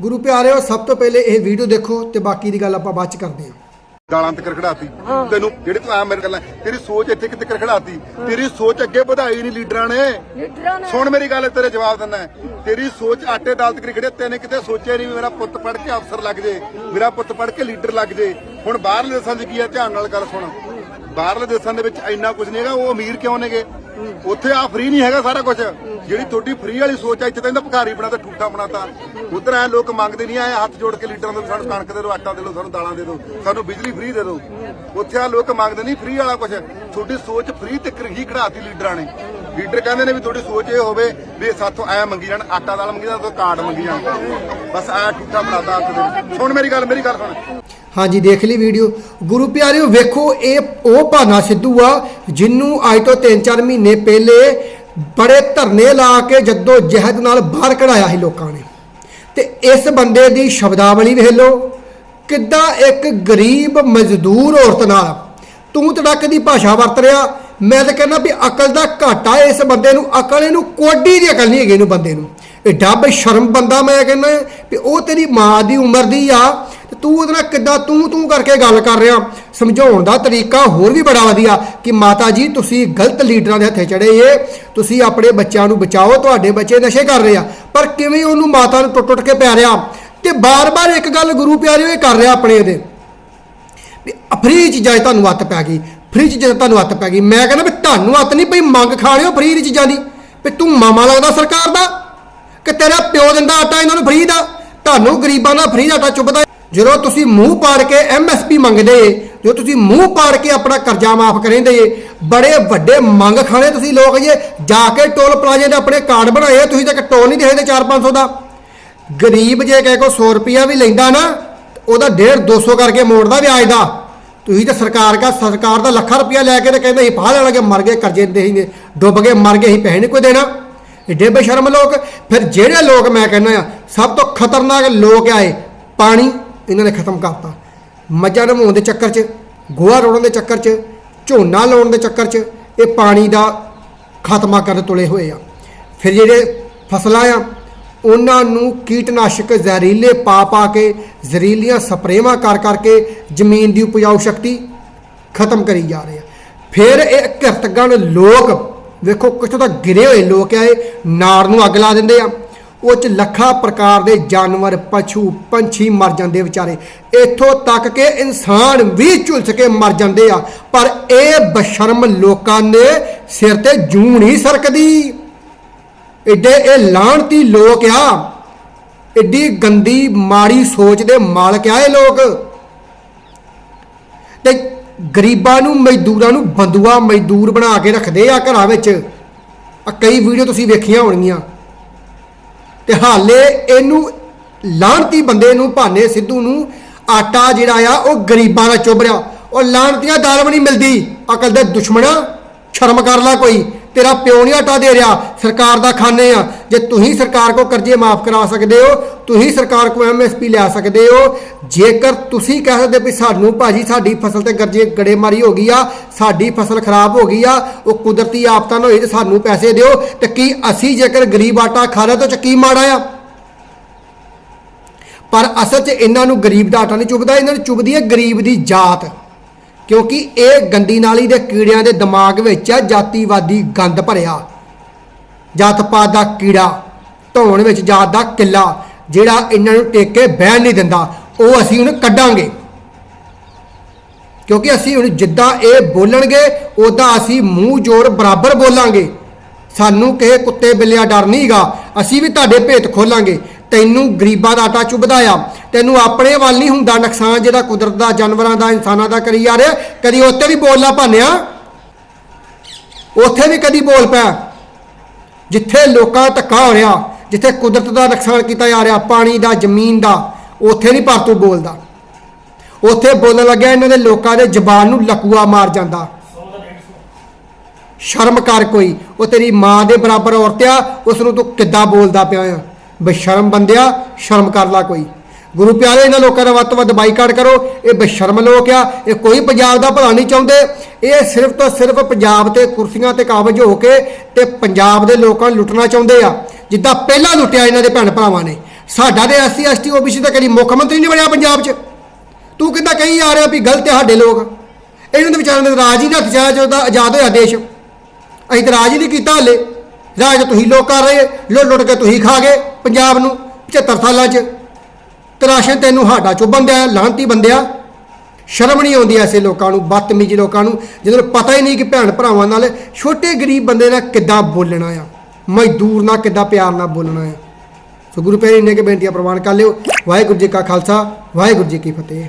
ਗੁਰੂ ਪਿਆਰਿਓ ਸਭ ਤੋਂ ਪਹਿਲੇ ਇਹ ਵੀਡੀਓ ਦੇਖੋ ਤੇ ਬਾਕੀ ਦੀ ਗੱਲ ਆਪਾਂ ਬਾਅਦ ਚ ਕਰਦੇ ਹਾਂ। ਗਾਲਾਂ ਤੱਕ ਖੜਾਤੀ। ਤੈਨੂੰ ਜਿਹੜੇ ਤੂੰ ਆ ਮੇਰੇ ਗੱਲਾਂ ਤੇਰੀ ਸੋਚ ਇੱਥੇ ਕਿਤੇ ਖੜਾਤੀ? ਤੇਰੀ ਸੋਚ ਅੱਗੇ ਵਧਾਈ ਨਹੀਂ ਲੀਡਰਾਂ ਨੇ। ਲੀਡਰਾਂ ਨੇ। ਸੁਣ ਮੇਰੀ ਗੱਲ ਤੇਰੇ ਜਵਾਬ ਦਿੰਦਾ ਤੇਰੀ ਸੋਚ ਆਟੇ ਦਾਲ ਤੱਕ ਖੜੇ ਤੈਨੇ ਕਿਤੇ ਸੋਚਿਆ ਨਹੀਂ ਮੇਰਾ ਪੁੱਤ ਪੜ ਕੇ ਅਫਸਰ ਲੱਗ ਜੇ ਮੇਰਾ ਪੁੱਤ ਪੜ ਕੇ ਲੀਡਰ ਲੱਗ ਜੇ। ਹੁਣ ਬਾਹਰਲੇ ਦੇਸ਼ਾਂ 'ਚ ਕੀ ਆ ਧਿਆਨ ਨਾਲ ਗੱਲ ਸੁਣ। ਬਾਹਰਲੇ ਦੇਸ਼ਾਂ ਦੇ ਵਿੱਚ ਇੰਨਾ ਕੁਝ ਨਹੀਂ ਹੈਗਾ। ਉਹ ਅਮੀਰ ਕਿਉਂ ਨੇਗੇ? ਉੱਥੇ ਆ ਫ੍ਰੀ ਨਹੀਂ ਹੈਗਾ ਸਾਰਾ ਕੁਝ ਜਿਹੜੀ ਤੁਹਾਡੀ ਫ੍ਰੀ ਵਾਲੀ ਸੋਚ ਆ, ਇੱਥੇ ਤਾਂ ਇਹਦਾ ਭਿਖਾਰੀ ਬਣਾਤਾ, ਠੂਠਾ ਬਣਾਤਾ। ਉਧਰ ਐ ਲੋਕ ਮੰਗਦੇ ਨਹੀਂ ਆਏ ਹੱਥ ਜੋੜ ਕੇ ਲੀਡਰਾਂ ਤੋਂ ਸਾਨੂੰ ਕਣਕ ਦੇ ਦਿਓ, ਆਟਾ ਦੇ ਦਿਓ, ਸਾਨੂੰ ਦਾਲਾਂ ਦੇ ਦਿਓ, ਸਾਨੂੰ ਬਿਜਲੀ ਫ੍ਰੀ ਦੇ ਦਿਓ। ਉੱਥੇ ਆ ਲੋਕ ਮੰਗਦੇ ਨਹੀਂ ਫ੍ਰੀ ਵਾਲਾ ਕੁਝ ਤੁਹਾਡੀ ਸੋਚ ਫ੍ਰੀ ਤੱਕ ਹੀ ਖੜਾਤੀ ਲੀਡਰਾਂ ਨੇ। ਲੀਡਰ ਕਹਿੰਦੇ ਨੇ ਵੀ ਤੁਹਾਡੀ ਸੋਚ ਇਹ ਹੋਵੇ ਵੀ ਸਾਥੋਂ ਐ ਮੰਗੀ ਜਾਣ, ਆਟਾ ਦਾਲ ਮੰਗੀ ਜਾਣ ਤੋਂ ਕਾਰਡ ਮੰਗੀ ਜਾਣ। ਬਸ ਐ ਠੂਠਾ ਬਣਾਤਾ ਹੱਥ ਦੇ। ਸੁਣ ਮੇਰੀ ਗੱਲ ਮੇਰੀ ਗੱਲ ਸੁਣ। ਹਾਂਜੀ, ਦੇਖ ਲਈ ਵੀਡੀਓ ਗੁਰੂ ਪਿਆਰਿਓ, ਵੇਖੋ, ਇਹ ਉਹ ਭਾਨਾ ਸਿੱਧੂ ਆ, ਜਿੰਨੂੰ ਅੱਜ ਤੋਂ 3-4 ਮਹੀਨੇ ਪਹਿਲੇ ਬੜੇ ਧਰਨੇ ਲਾ ਕੇ ਜੱਦੋ ਜਹਿਦ ਨਾਲ ਬਾਹਰ ਕਢਾਇਆ ਸੀ ਲੋਕਾਂ ਨੇ। ਤੇ ਇਸ ਬੰਦੇ ਦੀ ਸ਼ਬਦਾਵਲੀ ਵੇਖ ਲਓ, ਕਿੱਦਾਂ ਇੱਕ ਗਰੀਬ, ਮਜ਼ਦੂਰ ਔਰਤ ਨਾਲ ਤੂੰ ਤੜਕ ਦੀ ਭਾਸ਼ਾ ਵਰਤ ਰਿਹਾ? ਮੈਂ ਤਾਂ ਕਹਿੰਦਾ ਵੀ ਅਕਲ ਦਾ ਘਾਟਾ ਇਸ ਬੰਦੇ ਨੂੰ, ਅਕਲ ਇਹਨੂੰ ਕੋਡੀ ਦੀ ਅਕਲ ਨਹੀਂ ਹੈਗੀ ਇਹਨੂੰ ਬੰਦੇ ਨੂੰ। ਇਹ ਡੱਬ ਸ਼ਰਮ ਬੰਦਾ ਮੈਂ ਕਹਿੰਦਾ, ਵੀ ਉਹ ਤੇਰੀ ਮਾਂ ਦੀ ਉਮਰ ਦੀ ਆ ਤੂੰ ਉਹਦੇ ਨਾਲ ਕਿੱਦਾਂ ਤੂੰ ਤੂੰ ਕਰਕੇ ਗੱਲ ਕਰ ਰਿਹਾ? ਸਮਝਾਉਣ ਦਾ ਤਰੀਕਾ ਹੋਰ ਵੀ ਬੜਾ ਵਧੀਆ ਕਿ ਮਾਤਾ ਜੀ, ਤੁਸੀਂ ਗਲਤ ਲੀਡਰਾਂ ਦੇ ਹੱਥੇ ਚੜੇ ਏ ਤੁਸੀਂ ਆਪਣੇ ਬੱਚਿਆਂ ਨੂੰ ਬਚਾਓ, ਤੁਹਾਡੇ ਬੱਚੇ ਨਸ਼ੇ ਕਰ ਰਹੇ ਆ। ਪਰ ਕਿਵੇਂ ਉਹਨੂੰ ਮਾਤਾ ਨੂੰ ਟੁੱਟ ਟੁੱਟ ਕੇ ਪੈ ਰਿਹਾ? ਤੇ ਬਾਰ-ਬਾਰ ਇੱਕ ਗੱਲ ਗੁਰੂ ਪਿਆਰਿਓ ਇਹ ਕਰ ਰਿਹਾ ਆਪਣੇ ਇਹਦੇ। ਵੀ ਫ੍ਰੀ ਚੀਜ਼ਾਂ 'ਚ ਤੁਹਾਨੂੰ ਹੱਥ ਪੈ ਗਈ। ਫ੍ਰੀ ਚੀਜ਼ਾਂ 'ਚ ਤੁਹਾਨੂੰ ਹੱਥ ਪੈ ਗਈ। ਮੈਂ ਕਹਿੰਦਾ ਵੀ ਤੁਹਾਨੂੰ ਹੱਥ ਨਹੀਂ ਪਈ, ਮੰਗ ਖਾ ਲਿਓ ਫ੍ਰੀ ਦੀ ਚੀਜ਼ਾਂ ਦੀ। ਵੀ ਤੂੰ ਮਾਮਾ ਲੱਗਦਾ ਸਰਕਾਰ ਦਾ? ਕਿ ਤੇਰਾ ਪਿਓ ਦਿੰਦਾ ਆਟਾ ਇਹਨਾਂ ਨੂੰ ਫ੍ਰੀ ਦਾ? ਤੁਹਾਨੂੰ ਗਰੀਬਾਂ ਦਾ ਫ੍ਰੀ ਦਾ ਆਟਾ ਚੁੱਭਦਾ। ਜਦੋਂ ਤੁਸੀਂ ਮੂੰਹ ਪਾੜ ਕੇ ਐਮਐਸਪੀ ਮੰਗਦੇ ਜੋ ਤੁਸੀਂ ਮੂੰਹ ਪਾੜ ਕੇ ਆਪਣਾ ਕਰਜ਼ਾ ਮਾਫ ਕਰਿੰਦੇ, ਬੜੇ ਵੱਡੇ ਮੰਗ ਖਾਣੇ ਤੁਸੀਂ ਲੋਕ ਜੇ। ਜਾ ਕੇ ਟੋਲ ਪਲਾਜ਼ੇ ਦੇ ਆਪਣੇ ਕਾਰਡ ਬਣਾਏ, ਤੁਸੀਂ ਤਾਂ ਇੱਕ ਟੋਲ ਨਹੀਂ ਦੇਖਦੇ 4-500 ਦਾ। ਗਰੀਬ ਜੇ ਕਹਿ ਕੋ 100 ਰੁਪਿਆ ਵੀ ਲੈਂਦਾ ਨਾ, ਉਹਦਾ 1.5 200 ਕਰਕੇ ਮੋੜਦਾ ਵਿਆਜ ਦਾ। ਤੁਸੀਂ ਤਾਂ ਸਰਕਾਰ ਦਾ ਸਰਕਾਰ ਦਾ ਲੱਖਾਂ ਰੁਪਿਆ ਲੈ ਕੇ ਤੇ ਕਹਿੰਦੇ ਸੀ ਫਾਹ ਲੈਣਗੇ ਮਰ ਗਏ, ਕਰਜ਼ੇ ਦੇ ਹੀ ਡੁੱਬ ਗਏ, ਮਰ ਗਏ ਸੀ ਪੈਸੇ ਨਹੀਂ ਕੋਈ ਦੇਣਾ। ਏਡੇ ਬੇਸ਼ਰਮ ਲੋਕ। ਫਿਰ ਜਿਹੜੇ ਲੋਕ ਮੈਂ ਕਹਿੰਦਾ ਆ ਸਭ ਤੋਂ ਖਤਰਨਾਕ ਲੋਕ ਆਏ, ਪਾਣੀ। ਇਹਨਾਂ ਨੇ ਖਤਮ ਕਰਤਾ। ਮੱਝਾਂ ਨਵਾਉਣ ਦੇ ਚੱਕਰ 'ਚ, ਗੋਹਾ ਰੋੜਨ ਦੇ ਚੱਕਰ 'ਚ, ਝੋਨਾ ਲਾਉਣ ਦੇ ਚੱਕਰ 'ਚ ਇਹ ਪਾਣੀ ਦਾ ਖਾਤਮਾ ਕਰਨ ਤੁਲੇ ਹੋਏ ਆ। ਫਿਰ ਜਿਹੜੇ ਫਸਲਾਂ ਆ, ਉਹਨਾਂ ਨੂੰ ਕੀਟਨਾਸ਼ਕ ਜ਼ਹਿਰੀਲੇ ਪਾ ਪਾ ਕੇ, ਜ਼ਹਿਰੀਲੀਆਂ ਸਪਰੇਵਾਂ ਕਰ ਕਰਕੇ ਜ਼ਮੀਨ ਦੀ ਉਪਜਾਊ ਸ਼ਕਤੀ ਖਤਮ ਕਰੀ ਜਾ ਰਹੇ ਆ। ਫਿਰ ਇਹ ਕਿਰਤਗਣ ਲੋਕ, ਵੇਖੋ ਕਿੱਥੋਂ ਤੱਕ ਗਿਰੇ ਹੋਏ ਲੋਕ ਆਏ ਨਾੜ ਨੂੰ ਅੱਗ ਲਾ ਦਿੰਦੇ ਆ। ਉਹ ਚ ਲੱਖਾਂ ਪ੍ਰਕਾਰ ਦੇ ਜਾਨਵਰ, ਪਸ਼ੂ, ਪੰਛੀ ਮਰ ਜਾਂਦੇ ਵਿਚਾਰੇ। ਇੱਥੋਂ ਤੱਕ ਕਿ ਇਨਸਾਨ ਵੀ ਝੁਲਸ ਕੇ ਮਰ ਜਾਂਦੇ ਆ। ਪਰ ਇਹ ਬਸ਼ਰਮ ਲੋਕਾਂ ਦੇ ਸਿਰ ਤੇ ਜੂੰ ਨਹੀਂ ਸਰਕਦੀ। ਏਡੇ ਇਹ ਲਾਹਣਤੀ ਲੋਕ ਆ। ਏਡੀ ਗੰਦੀ, ਮਾੜੀ ਸੋਚ ਦੇ ਮਾਲਕ ਆ ਇਹ ਲੋਕ। ਤੇ ਗਰੀਬਾਂ ਨੂੰ, ਮਜ਼ਦੂਰਾਂ ਨੂੰ ਬੰਦੂਆ, ਮਜ਼ਦੂਰ ਬਣਾ ਕੇ ਰੱਖਦੇ ਆ ਘਰਾਂ ਵਿੱਚ। ਆ ਕਈ ਵੀਡੀਓ ਤੁਸੀਂ ਵੇਖੀਆਂ ਹੋਣਗੀਆਂ। ਤੇ ਹਾਲੇ ਇਹਨੂੰ ਲਾਹਣਤੀ ਬੰਦੇ ਨੂੰ, ਭਾਨੇ ਸਿੱਧੂ ਨੂੰ ਆਟਾ ਜਿਹੜਾ ਆ, ਉਹ ਗਰੀਬਾਂ ਦਾ ਚੁੱਭ ਰਿਹਾ। ਉਹ ਲਾਹਣਤੀਆਂ ਦਾਲ ਵੀ ਨਹੀਂ ਮਿਲਦੀ। ਅਕਲ ਦੇ ਦੁਸ਼ਮਣਾ, ਸ਼ਰਮ ਕਰ ਲੈ ਕੋਈ। ਤੇਰਾ ਪਿਓ ਨਹੀਂ ਆਟਾ ਦੇ ਰਿਹਾ, ਸਰਕਾਰ ਦਾ ਖਾਨੇ ਆ। ਜੇ ਤੁਸੀਂ ਸਰਕਾਰ ਕੋ ਕਰਜ਼ੇ ਮਾਫ ਕਰਾ ਸਕਦੇ ਹੋ, ਤੁਸੀਂ ਸਰਕਾਰ ਕੋ ਐਮਐਸਪੀ ਲਿਆ ਸਕਦੇ ਹੋ। ਜੇਕਰ ਤੁਸੀਂ ਕਹਿ ਸਕਦੇ ਵੀ ਸਾਨੂੰ ਭਾਜੀ ਸਾਡੀ ਫਸਲ ਤੇ ਕਰਜ਼ੇ ਗੜੇਮਾਰੀ ਹੋ ਗਈ ਆ, ਸਾਡੀ ਫਸਲ ਖਰਾਬ ਹੋ ਗਈ ਆ, ਉਹ ਕੁਦਰਤੀ ਆਫਤਾਂ ਨਾਲ ਹੋਈ ਤੇ ਸਾਨੂੰ ਪੈਸੇ ਦਿਓ, ਤੇ ਕੀ ਅਸੀਂ ਜੇਕਰ ਗਰੀਬ ਆਟਾ ਖਾ ਲਿਆ ਤਾਂ ਉਹ ਚ ਕੀ ਮਾੜਾ ਆ? ਪਰ ਅਸਲ 'ਚ ਇਹਨਾਂ ਨੂੰ ਗਰੀਬ ਦਾ ਆਟਾ ਨਹੀਂ ਚੁੱਭਦਾ ਇਹਨਾਂ ਨੂੰ ਚੁੱਭਦੀ ਹੈ ਗਰੀਬ ਦੀ ਜਾਤ। ਕਿਉਂਕਿ ਇਹ ਗੰਦੀ ਨਾਲੀ ਦੇ ਕੀੜਿਆਂ ਦੇ ਦਿਮਾਗ ਵਿੱਚ ਆ, ਜਾਤੀਵਾਦੀ ਗੰਦ ਭਰਿਆ। ਜਾਤ ਪਾਤ ਦਾ ਕੀੜਾ, ਧੌਣ ਵਿੱਚ ਜਾਤ ਦਾ ਕਿੱਲਾ, ਜਿਹੜਾ ਇਹਨਾਂ ਨੂੰ ਟੇਕ ਕੇ ਬਹਿਣ ਨਹੀਂ ਦਿੰਦਾ, ਉਹ ਅਸੀਂ ਹੁਣ ਕੱਢਾਂਗੇ। ਕਿਉਂਕਿ ਅਸੀਂ ਹੁਣ ਜਿੱਦਾਂ ਇਹ ਬੋਲਣਗੇ ਉਦਾਂ ਅਸੀਂ ਮੂੰਹ ਜੋਰ ਬਰਾਬਰ ਬੋਲਾਂਗੇ। ਸਾਨੂੰ ਕਿਸੇ ਕੁੱਤੇ ਬਿੱਲਿਆ ਡਰ ਨਹੀਂਗਾ ਅਸੀਂ ਵੀ ਤੁਹਾਡੇ ਭੇਤ ਖੋਲਾਂਗੇ। ਤੈਨੂੰ ਗਰੀਬਾਂ ਦਾ ਆਟਾ ਚੁੱਭਦਾ ਤੈਨੂੰ ਆਪਣੇ ਵੱਲ ਨਹੀਂ ਹੁੰਦਾ ਨੁਕਸਾਨ ਜਿਹੜਾ ਕੁਦਰਤ ਦਾ, ਜਾਨਵਰਾਂ ਦਾ, ਇਨਸਾਨਾਂ ਦਾ ਕਰੀ ਜਾ ਰਿਹਾ। ਕਦੀ ਉੱਤੇ ਵੀ ਬੋਲਣਾ ਭਾਨਿਆ? ਉੱਥੇ ਵੀ ਕਦੀ ਬੋਲ ਪਿਆ? ਜਿੱਥੇ ਲੋਕਾਂ ਦਾ ਧੱਕਾ ਹੋ ਰਿਹਾ, ਜਿੱਥੇ ਕੁਦਰਤ ਦਾ ਨੁਕਸਾਨ ਕੀਤਾ ਜਾ ਰਿਹਾ, ਪਾਣੀ ਦਾ, ਜ਼ਮੀਨ ਦਾ, ਉੱਥੇ ਨਹੀਂ ਪਰ ਤੂੰ ਬੋਲਦਾ। ਉੱਥੇ ਬੋਲਣ ਲੱਗਿਆ ਇਹਨਾਂ ਦੇ ਲੋਕਾਂ ਦੇ ਜ਼ਬਾਨ ਨੂੰ ਲਕੂਆ ਮਾਰ ਜਾਂਦਾ। ਸ਼ਰਮ ਕਰ ਕੋਈ, ਉਹ ਤੇਰੀ ਮਾਂ ਦੇ ਬਰਾਬਰ ਔਰਤ ਆ ਉਸ ਨੂੰ ਤੂੰ ਕਿੱਦਾਂ ਬੋਲਦਾ ਪਿਆ ਆ? ਬੇਸ਼ਰਮ ਬੰਦਿਆ, ਸ਼ਰਮ ਕਰ ਲਾ ਕੋਈ। ਗੁਰੂ ਪਿਆਰੇ, ਇਹਨਾਂ ਲੋਕਾਂ ਦਾ ਵੱਧ ਤੋਂ ਵੱਧ ਬਾਈਕਾਟ ਕਰੋ। ਇਹ ਬੇਸ਼ਰਮ ਲੋਕ ਆ, ਇਹ ਕੋਈ ਪੰਜਾਬ ਦਾ ਭਲਾ ਨਹੀਂ ਚਾਹੁੰਦੇ। ਇਹ ਸਿਰਫ ਤੋਂ ਸਿਰਫ ਪੰਜਾਬ ਤੇ ਕੁਰਸੀਆਂ ਤੇ ਕਾਬਜ ਹੋ ਕੇ ਤੇ ਪੰਜਾਬ ਦੇ ਲੋਕਾਂ ਨੂੰ ਲੁੱਟਣਾ ਚਾਹੁੰਦੇ ਆ। ਜਿੱਦਾਂ ਪਹਿਲਾਂ ਲੁੱਟਿਆ ਇਹਨਾਂ ਦੇ ਭੈਣ ਭਰਾਵਾਂ ਨੇ। ਸਾਡਾ ਤੇ ਐਸਸੀ, ਐਸਟੀ, ਓਬੀਸੀ ਤਾਂ ਕਦੀ ਮੁੱਖ ਮੰਤਰੀ ਨਹੀਂ ਬਣਿਆ ਪੰਜਾਬ 'ਚ। ਤੂੰ ਕਿੱਦਾਂ ਕਹੀ ਆ ਰਿਹਾ ਵੀ ਗਲਤ ਹੈ ਸਾਡੇ ਲੋਕ? ਇਹਨਾਂ ਦੇ ਵਿਚਾਰਾਂ ਦੇ ਰਾਜ ਹੀ ਨਾ ਹੱਥ 'ਚ ਜਦੋਂ ਆਜ਼ਾਦ ਹੋਇਆ ਦੇਸ਼। ਅਸੀਂ ਤਾਂ ਰਾਜ ਹੀ ਨਹੀਂ ਕੀਤਾ ਹਲੇ। ਰਾਜ ਤੁਸੀਂ ਲੋਕ ਕਰ ਰਹੇ ਲੁੱਟ ਲੁੱਟ ਕੇ ਤੁਸੀਂ ਖਾ ਗਏ। ਪੰਜਾਬ ਨੂੰ 75 ਸਾਲਾਂ 'ਚ। ਤਰਾਸ਼ੇ ਤੈਨੂੰ ਹਾਡਾ ਚੋਂ ਬੰਦਿਆ, ਲਾਂਤੀ ਬੰਦਿਆ। ਸ਼ਰਮ ਨਹੀਂ ਆਉਂਦੀ ਐਸੇ ਲੋਕਾਂ ਨੂੰ, ਬਦਤਮੀਜ਼ ਲੋਕਾਂ ਨੂੰ, ਜਿਹਨਾਂ ਨੂੰ ਪਤਾ ਹੀ ਨਹੀਂ ਕਿ ਭੈਣ ਭਰਾਵਾਂ ਨਾਲ ਛੋਟੇ ਗਰੀਬ ਬੰਦੇ ਨਾਲ ਕਿੱਦਾਂ ਬੋਲਣਾ ਆ। ਮਜ਼ਦੂਰ ਨਾਲ ਕਿੱਦਾਂ ਪਿਆਰ ਨਾਲ ਬੋਲਣਾ ਆ। ਸੋ ਗੁਰੂ ਪਿਆਰੇ ਨੇ ਕਿ ਬੇਨਤੀਆਂ ਪ੍ਰਵਾਨ ਕਰ ਲਿਓ। ਵਾਹਿਗੁਰੂ ਜੀ ਕਾ ਖਾਲਸਾ, ਵਾਹਿਗੁਰੂ ਜੀ ਕੀ ਫਤਿਹ।